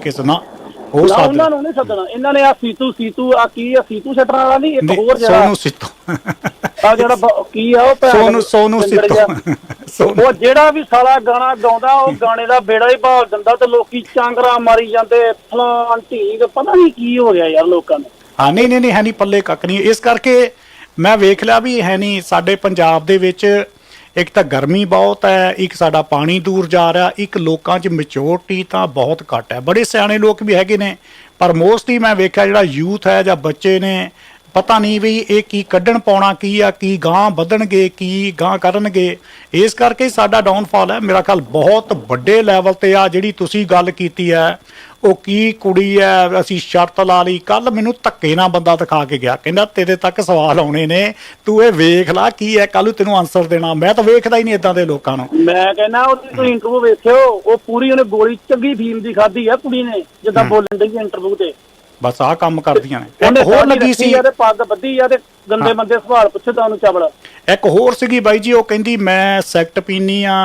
ਕਿਸ ਨਾ ਹੋ ਨਾ ਉਹਨਾਂ ਨੂੰ ਨਹੀਂ ਸੱਦਣਾ। ਇਹਨਾਂ ਨੇ ਆ ਸੀਤੂ ਸੀਤੂ ਆ ਕੀ ਆ ਸੀਤੂ ਛੱਡਣ ਵਾਲਾ ਨਹੀਂ ਇੱਕ ਹੋਰ ਜਿਹੜਾ ਸੋਨੂੰ ਸਿੱਤੋ। ਆ ਜਿਹੜਾ ਬ- ਕੀ ਆ ਉਹ ਭੈਣ ਸੋਨੂੰ ਸੋਨੂੰ ਸਿੰਗਰ ਸਿੱਤੋ। ਜਿਹਾ। ਸੋਨੂੰ। ਉਹ ਜਿਹੜਾ ਵੀ ਸਾਲਾ ਗਾਣਾ ਗਾਉਂਦਾ ਉਹ ਗਾਣੇ ਦਾ ਬੇੜਾ ਹੀ ਭਾਲ ਦਿੰਦਾ ਤੇ ਲੋਕੀ ਚਾਂਗਰਾ ਮਾਰੀ ਜਾਂਦੇ ਫਲਾਨ ਢੀਂਗ ਪਤਾ ਨਹੀਂ ਕੀ ਹੋ ਗਿਆ ਯਾਰ ਲੋਕਾਂ ਨੂੰ। ਹਾਂ ਨਹੀਂ ਨਹੀਂ ਨਹੀਂ ਹੈ ਨਹੀਂ ਪੱਲੇ ਕੱਖ ਨਹੀਂ। ਇਸ ਕਰਕੇ ਮੈਂ ਵੇਖ ਲਿਆ ਵੀ ਹੈ ਨਹੀਂ ਸਾਡੇ ਪੰਜਾਬ ਦੇ ਵਿੱਚ ਇੱਕ ਤਾਂ ਗਰਮੀ ਬਹੁਤ ਹੈ, ਇੱਕ ਸਾਡਾ ਪਾਣੀ ਦੂਰ ਜਾ ਰਿਹਾ, ਇੱਕ ਲੋਕਾਂ 'ਚ ਮੈਚੁਰਿਟੀ ਤਾਂ ਬਹੁਤ ਘੱਟ ਹੈ। ਬੜੇ ਸਿਆਣੇ ਲੋਕ ਵੀ ਹੈਗੇ ਨੇ, ਪਰ ਮੋਸਟਲੀ ਮੈਂ ਵੇਖਿਆ ਜਿਹੜਾ ਯੂਥ ਹੈ ਜਾਂ ਬੱਚੇ ਨੇ, ਪਤਾ ਨਹੀਂ ਵੀ ਇਹ ਕੀ ਕੱਢਣ ਪਾਉਣਾ, ਕੀ ਆ, ਕੀ ਗਾਂ ਵਧਣਗੇ, ਕੀ ਗਾਂ ਕਰਨਗੇ। ਇਸ ਕਰਕੇ ਸਾਡਾ ਡਾਊਨਫਾਲ ਹੈ। ਮੇਰਾ ਖਿਆਲ ਬਹੁਤ ਵੱਡੇ ਲੈਵਲ ਤੇ ਆ ਜਿਹੜੀ ਤੁਸੀਂ ਗੱਲ ਕੀਤੀ ਹੈ ਉਹ ਕੀ ਕੁੜੀ ਐ ਅਸੀਂ ਸ਼ਰਤ ਲਾ ਲਈ ਕੱਲ ਮੈਨੂੰ ਧੱਕੇ ਨਾਲ ਬੰਦਾ ਦਿਖਾ ਕੇ ਗਿਆ। ਕਹਿੰਦਾ ਤੇਰੇ ਤੱਕ ਸਵਾਲ ਆਉਣੇ ਨੇ ਤੂੰ ਇਹ ਵੇਖ ਲੈ ਕੀ ਐ ਕੱਲ ਤੈਨੂੰ ਆਨਸਰ ਦੇਣਾ। ਮੈਂ ਤਾਂ ਵੇਖਦਾ ਹੀ ਨਹੀਂ ਇਦਾਂ ਦੇ ਲੋਕਾਂ ਨੂੰ। ਮੈਂ ਕਹਿੰਦਾ ਉਹਦੀ ਤੁਸੀਂ ਇੰਟਰਵਿਊ ਵੇਖਿਓ ਉਹ ਪੂਰੀ ਉਹਨੇ ਗੋਲੀ ਚੰਗੀ ਫੀਮ ਦੀ ਖਾਧੀ ਆ ਕੁੜੀ ਨੇ ਜਿੱਦਾਂ ਬੋਲਣ ਦੀ ਇੰਟਰਵਿਊ ਤੇ। ਬਸ ਆਹ ਕੰਮ ਕਰਦੀਆਂ ਨੇ। ਇੱਕ ਹੋਰ ਲੱਗੀ ਸੀ। ਤੇ ਪੱਗ ਬੱਧੀ ਆ ਤੇ ਗੰਦੇ ਮੰਦੇ ਸਵਾਲ ਪੁੱਛਦਾ ਉਹਨੂੰ ਚਬਲ ਇੱਕ ਹੋਰ ਸੀਗੀ ਬਾਈ ਜੀ ਉਹ ਕਹਿੰਦੀ ਮੈਂ ਸੈਕਟ ਪੀਨੀ ਆ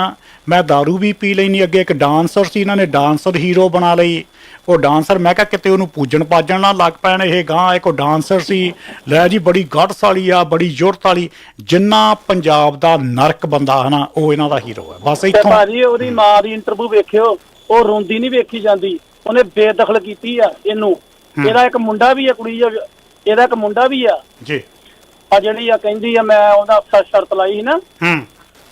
ਮੈਂ दारू ਵੀ ਪੀ ਲੈਣੀ ਅੱਗੇ ਇੱਕ ਡਾਂਸਰ ਸੀ ਇਹਨਾਂ ਨੇ ਡਾਂਸਰ ਹੀਰੋ ਬਣਾ ਲਈ। ਉਹ ਡਾਂਸਰ ਮੈਂ ਕਿਹਾ ਕਿਤੇ ਉਹਨੂੰ ਪੂਜਣ ਪਾਜਣ ਨਾ ਲੱਗ ਪੈਣ ਇਹ ਗਾਂ ਇੱਕ ਉਹ ਡਾਂਸਰ ਸੀ। ਲੈ ਜੀ ਬੜੀ ਗਟਸ ਵਾਲੀ ਆ ਬੜੀ ਜੁਰਤ ਵਾਲੀ ਜਿੰਨਾ ਪੰਜਾਬ ਦਾ ਨਰਕ ਬੰਦਾ ਹਨਾ ਉਹ ਇਹਨਾਂ ਦਾ ਹੀਰੋ ਹੈ ਬਸ ਇੱਥੋਂ ਭਾਜੀ ਉਹਦੀ ਮਾਂ ਦੀ ਇੰਟਰਵਿਊ ਵੇਖਿਓ ਉਹ ਰੋਂਦੀ ਨਹੀਂ ਵੇਖੀ ਜਾਂਦੀ। ਉਹਨੇ ਬੇਦਖਲ ਕੀਤੀ ਆ ਇਹਨੂੰ। ਇਹਦਾ ਇੱਕ ਮੁੰਡਾ ਵੀ ਆ ਕੁੜੀ ਆ ਇਹਦਾ ਇੱਕ ਮੁੰਡਾ ਵੀ ਆ। ਜੀ। ਆ ਜਿਹੜੀ ਆ ਕਹਿੰਦੀ ਆ ਮੈਂ ਉਹਦਾ ਸ਼ਰਤ ਲਾਈ ਸੀ ਨਾ। ਹੂੰ।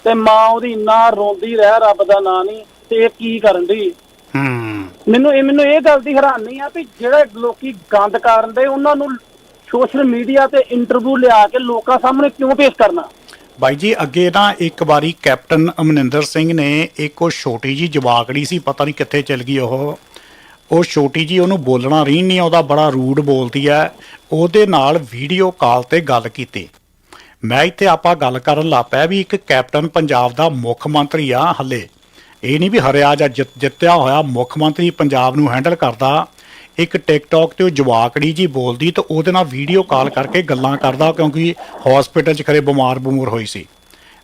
ਤੇ ਮਾਂ ਉਹਦੀ ਇੰਨਾ ਰੋਂਦੀ ਰਹਿ ਰੱਬ ਦਾ ਨਾਂ ਨਹੀਂ ਤੇ ਇਹ ਕੀ ਕਰਨ ਦੀ ਹੂੰ। ਮੈਨੂੰ ਇਹ ਮੈਨੂੰ ਇਹ ਗੱਲ ਦੀ ਹੈਰਾਨੀ ਆ ਵੀ ਜਿਹੜੇ ਲੋਕੀ ਗੰਦ ਕਰਨ ਦੇ ਉਹਨਾਂ ਨੂੰ ਸੋਸ਼ਲ ਮੀਡੀਆ ਤੇ ਇੰਟਰਵਿਊ ਲਿਆ ਕੇ ਲੋਕਾਂ ਸਾਹਮਣੇ ਕਿਉਂ ਪੇਸ਼ ਕਰਨਾ? ਬਾਈ ਜੀ ਅੱਗੇ ਨਾ ਇੱਕ ਵਾਰੀ ਕੈਪਟਨ ਅਮਨਿੰਦਰ ਸਿੰਘ ਨੇ ਇੱਕ ਉਹ ਛੋਟੀ ਜੀ ਜਵਾਕੜੀ ਸੀ ਪਤਾ ਨਹੀਂ ਕਿੱਥੇ ਚਲ ਗਈ ਉਹ। ਉਹ ਛੋਟੀ ਜੀ ਉਹਨੂੰ ਬੋਲਣਾ ਰਹੀ ਨਹੀਂ ਉਹਦਾ ਬੜਾ ਰੂਡ ਬੋਲਦੀ ਹੈ ਉਹਦੇ ਨਾਲ ਵੀਡੀਓ ਕਾਲ ਤੇ ਗੱਲ ਕੀਤੀ। ਮੈਂ ਇੱਥੇ ਆਪਾਂ ਗੱਲ ਕਰਨ ਲੱਗ ਪਿਆ ਵੀ ਇੱਕ ਕੈਪਟਨ ਪੰਜਾਬ ਦਾ ਮੁੱਖ ਮੰਤਰੀ ਆ ਹੱਲੇ। ਇਹ ਨਹੀਂ ਵੀ ਹਰਿਆ ਜਾਂ ਜਿੱਤ- ਜਿੱਤਿਆ ਹੋਇਆ ਮੁੱਖ ਮੰਤਰੀ ਪੰਜਾਬ ਨੂੰ ਹੈਂਡਲ ਕਰਦਾ। ਇੱਕ ਟਿਕਟੌਕ ਤੇ ਉਹ ਜਵਾਕੜੀ ਜੀ ਬੋਲਦੀ ਤੇ ਉਹਦੇ ਨਾਲ ਵੀਡੀਓ ਕਾਲ ਕਰਕੇ ਗੱਲਾਂ ਕਰਦਾ ਕਿਉਂਕਿ ਹਸਪੀਟਲ 'ਚ ਖਰੇ ਬਿਮਾਰ ਬਮੂਰ ਹੋਈ ਸੀ।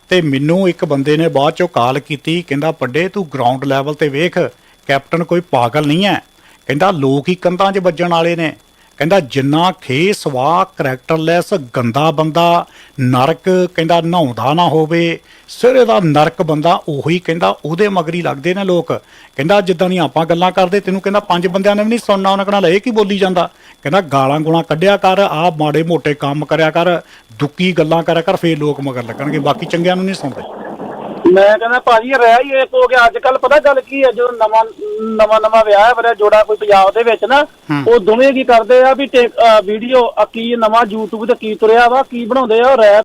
ਤੇ ਮੈਨੂੰ ਇੱਕ ਬੰਦੇ ਨੇ ਬਾਅਦ ਚੋਂ ਕਾਲ ਕੀਤੀ, ਕਹਿੰਦਾ, ਪੱਡੇ, ਤੂੰ ਗਰਾਊਂਡ ਲੈਵਲ ਤੇ ਵੇਖ, ਕੈਪਟਨ ਕੋਈ ਪਾਗਲ ਨਹੀਂ ਹੈ ਕਹਿੰਦਾ, ਲੋਕ ਹੀ ਕੰਧਾਂ 'ਚ ਵੱਜਣ ਵਾਲੇ ਨੇ। ਕਹਿੰਦਾ, ਜਿੰਨਾ ਖੇ ਸਵਾ ਕਰੈਕਟਰਲੈਸ ਗੰਦਾ ਬੰਦਾ, ਨਰਕ ਕਹਿੰਦਾ ਨਹਾਉਂਦਾ ਨਾ ਹੋਵੇ, ਸਿਰੇ ਦਾ ਨਰਕ ਬੰਦਾ ਉਹੀ ਕਹਿੰਦਾ, ਉਹਦੇ ਮਗਰੀ ਲੱਗਦੇ ਨੇ ਲੋਕ। ਕਹਿੰਦਾ, ਜਿੱਦਾਂ ਦੀਆਂ ਆਪਾਂ ਗੱਲਾਂ ਕਰਦੇ, ਤੈਨੂੰ ਕਹਿੰਦਾ ਪੰਜ ਬੰਦਿਆਂ ਨੇ ਵੀ ਨਹੀਂ ਸੁਣਨਾ, ਉਹਨਾਂ ਕਹਣਾ ਇਹ ਕੀ ਬੋਲੀ ਜਾਂਦਾ? ਕਹਿੰਦਾ, ਗਾਲਾਂ ਗੁਣਾ ਕੱਢਿਆ ਕਰ ਆਹ ਮਾੜੇ ਮੋਟੇ ਕੰਮ ਕਰਿਆ ਕਰ ਦੁੱਕੀ ਗੱਲਾਂ ਕਰਿਆ ਕਰ, ਫੇਰ ਲੋਕ ਮਗਰ ਲੱਗਣਗੇ, ਬਾਕੀ ਚੰਗਿਆਂ ਨੂੰ ਨਹੀਂ ਸੁਣਦੇ। ਮੈਂ ਕਹਿੰਦਾ ਭਾਜੀ ਇਹ ਰਹਿ ਹੀ ਇੱਕ ਹੋ ਗਿਆ। ਅੱਜ ਕੱਲ ਪਤਾ ਗੱਲ ਕੀ ਹੈ ਜਦੋਂ ਨਵਾਂ ਨਵਾਂ ਨਵਾਂ ਵਿਆਹ ਹੈ ਜੋੜਾ ਕੋਈ ਪੰਜਾਬ ਦੇ ਵਿੱਚ ਨਾ ਉਹ ਦੋਵੇਂ ਕੀ ਕਰਦੇ ਆ ਵੀ ਵੀਡੀਓ ਕੀ ਨਵਾਂ YouTube ਤੇ ਕੀ ਤੁਰਿਆ ਵਾ ਕੀ ਬਣਾਉਂਦੇ ਆ ਉਹ ਰੈਪ